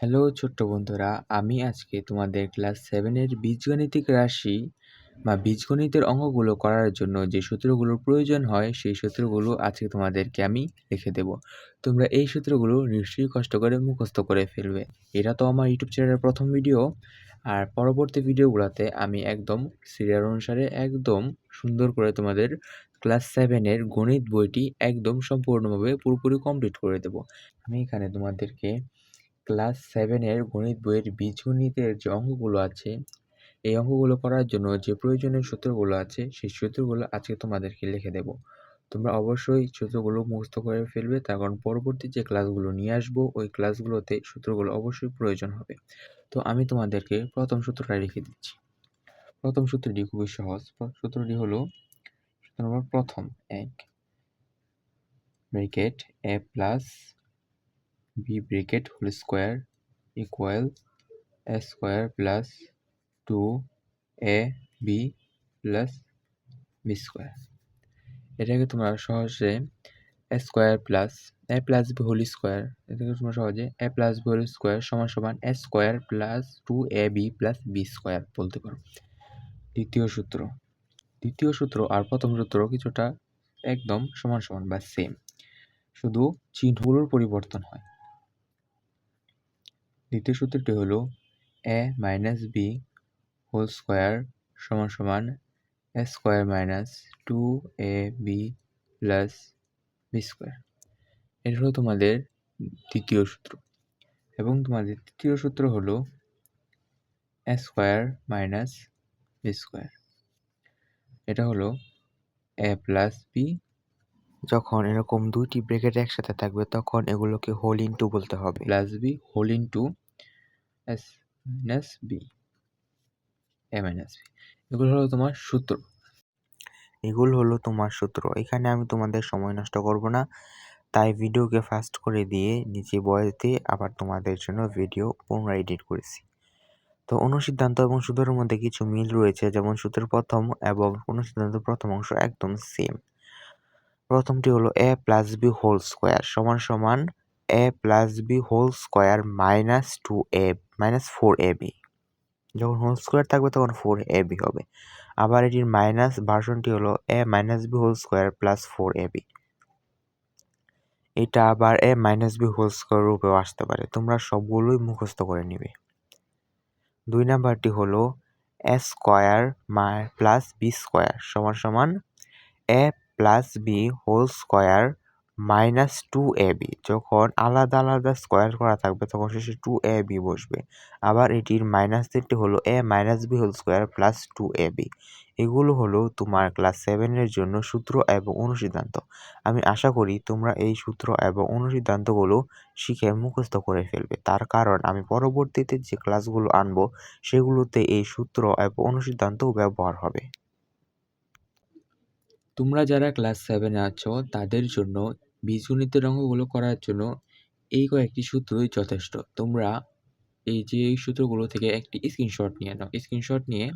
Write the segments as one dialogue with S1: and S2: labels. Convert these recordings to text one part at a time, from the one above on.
S1: Hello ছোট্ট বন্ধুরা, আমি আজকে তোমাদের ক্লাস সেভেনের বীজগণিতিক রাশি বা বীজগণিতের অঙ্কগুলো করার জন্য যে সূত্রগুলোর প্রয়োজন হয়, সেই সূত্রগুলো আজকে তোমাদেরকে আমি লিখে দেব। তোমরা এই সূত্রগুলো নিশ্চয়ই কষ্ট করে মুখস্থ করে ফেলবে। এটা তো আমার ইউটিউব চ্যানেলের প্রথম ভিডিও আর পরবর্তী ভিডিওগুলোতে আমি একদম সিরিয়াল অনুসারে একদম সুন্দর করে তোমাদের ক্লাস সেভেনের গণিত বইটি একদম সম্পূর্ণভাবে পুরোপুরি কমপ্লিট করে দেব। আমি এখানে তোমাদেরকে ক্লাস সেভেনের গণিত বইয়ের বীজগণিতের যে অঙ্কগুলো আছে, এই অঙ্কগুলো করার জন্য যে প্রয়োজনীয় সূত্রগুলো আছে, সেই সূত্রগুলো আজকে তোমাদেরকে লিখে দেব। তোমরা অবশ্যই সূত্রগুলো মুখস্থ করে ফেলবে, তার কারণ পরবর্তী যে ক্লাসগুলো নিয়ে আসব, ওই ক্লাসগুলোতে সূত্রগুলো অবশ্যই প্রয়োজন হবে। তো আমি তোমাদেরকে প্রথম সূত্রটা লিখে দিচ্ছি। প্রথম সূত্রটি খুবই সহজ। সূত্রটি হলো সূত্র নম্বর প্রথম, এক bracket A plus B bracket whole square equal A square plus two A B plus B square এটাকে তোমরা সহজে A square plus A plus B whole square এটাকে তোমরা সহজে A plus B whole square সমান সমান A square plus two A B plus B square বলতে পারো। দ্বিতীয় সূত্র দ্বিতীয় সূত্র আর প্রথম সূত্র কিছুটা একদম সমান সমান বা সেম শুধু চিহ্নগুলোর পরিবর্তন হয়। দ্বিতীয় সূত্রটি হলো A minus B whole square সমান সমান A square minus two A B plus B square এটা হলো তোমাদের দ্বিতীয় সূত্র। এবং তোমাদের তৃতীয় সূত্র হলো A square minus B square এটা হলো এ প্লাস বি যখন এরকম দুইটি ব্রেকেট একসাথে থাকবে তখন এগুলোকে হোল ইনটু বলতে হবে। Plus B whole into S minus B A minus B এগুলো হলো তোমার সূত্র। এগুলো হলো তোমার সূত্র। এখানে আমি তোমাদের সময় নষ্ট করব না। তাই ভিডিওকে ফাস্ট করে দিয়ে নিচে বয়স দিয়ে আবার তোমাদের জন্য ভিডিও পুনরায় এডিট করেছি। তো অনুসিদ্ধান্ত এবং সূত্রের মধ্যে কিছু মিল রয়েছে। যেমন সূত্রের প্রথম এবং অনুসিদ্ধান্তের প্রথম অংশ একদম সেম প্রথমটি হলো A plus B whole square সমান সমান A plus B whole square minus two A, minus four A B. যখন হোল স্কোয়ার থাকবে তখন ফোর এ বি হবে। আবার এটির মাইনাস ভার্সনটি হলো A minus B whole square plus four A B. এটা আবার A minus B whole square রূপেও আসতে পারে। তোমরা সবগুলোই মুখস্থ করে নিবে। দুই নাম্বারটি হলো A square my plus B square সমান সমান A plus B whole square minus two A B যখন আলাদা আলাদা স্কোয়ার করা থাকবে, তখন শেষে টু এ বি বসবে। আবার এটির মাইনাস তিনটি হলো A minus B whole square plus two A B এগুলো হলো তোমার ক্লাস সেভেনের জন্য সূত্র এবং অনুসিদ্ধান্ত। আমি আশা করি তোমরা এই সূত্র এবং অনুসিদ্ধান্তগুলো শিখে মুখস্থ করে ফেলবে। তার কারণ আমি পরবর্তীতে যে ক্লাসগুলো আনব, সেগুলোতে এই সূত্র এবং অনুসিদ্ধান্তও ব্যবহার হবে। তোমরা যারা ক্লাস সেভেনে আছো, তাদের জন্য বীজগণিতের অঙ্কগুলো করার জন্য এই কয়েকটি সূত্রই যথেষ্ট। তোমরা এই যে এই সূত্রগুলো থেকে একটি স্ক্রিনশট নিয়ে নাও। স্ক্রিনশট নিয়ে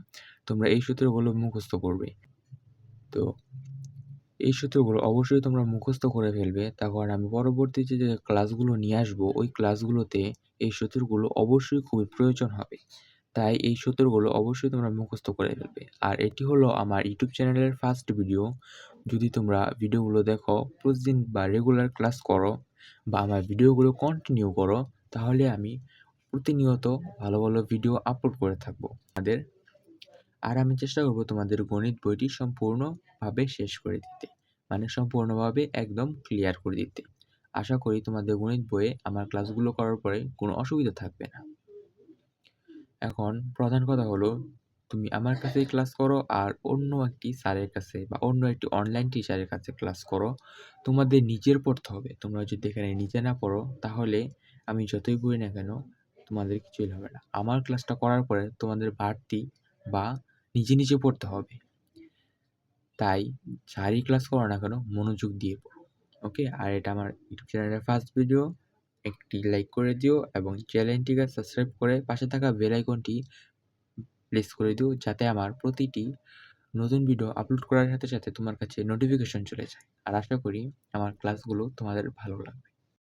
S1: তোমরা এই সূত্রগুলো মুখস্থ করবে। তো এই সূত্রগুলো অবশ্যই তোমরা মুখস্থ করে ফেলবে। তখন আমি পরবর্তীতে যে ক্লাসগুলো নিয়ে আসব, ওই ক্লাসগুলোতে এই সূত্রগুলো অবশ্যই খুবই প্রয়োজন হবে। তাই এই সূত্রগুলো অবশ্যই তোমরা মুখস্থ করে ফেলবে। আর এটি হলো আমার ইউটিউব চ্যানেলের ফার্স্ট ভিডিও যদি তোমরা ভিডিওগুলো দেখো, প্রতিদিন বা রেগুলার ক্লাস করো বা আমার ভিডিওগুলো কন্টিনিউ করো, তাহলে আমি প্রতিনিয়ত ভালো ভালো ভিডিও আপলোড করে থাকব আমাদের আর আমি চেষ্টা করব তোমাদের গণিত বইটি সম্পূর্ণভাবে শেষ করে দিতে মানে সম্পূর্ণভাবে একদম ক্লিয়ার করে দিতে। আশা করি তোমাদের গণিত বইয়ে আমার ক্লাসগুলো করার পরে কোনো অসুবিধা থাকবে না। এখন প্রধান কথা হলো, তুমি আমার কাছেই ক্লাস করো আর অন্য একটি স্যারের কাছে বা অন্য একটি অনলাইন টিচারের কাছে ক্লাস করো। তোমাদের নিজের পড়তে হবে। তোমরা যদি এখানে নিজে না পড়ো, তাহলে আমি যতই বই না কেন, তোমাদের কিছুই হবে না। আমার ক্লাসটা করার পরে তোমাদের বাড়তি বা নিজে নিজে পড়তে হবে। তাই যারই ক্লাস করো না কেন, মনোযোগ দিয়ে পড়ো। ওকে আর এটা আমার ইউটিউব চ্যানেলের ফার্স্ট ভিডিও একটি লাইক করে দিও এবং চ্যানেলটিকে সাবস্ক্রাইব করে পাশে থাকা বেল আইকনটি প্রেস করে দিও যাতে আমার প্রতিটি নতুন ভিডিও আপলোড করার সাথে সাথে তোমার কাছে নোটিফিকেশন চলে যায়। আর আশা করি আমার ক্লাসগুলো তোমাদের ভালো লাগবে।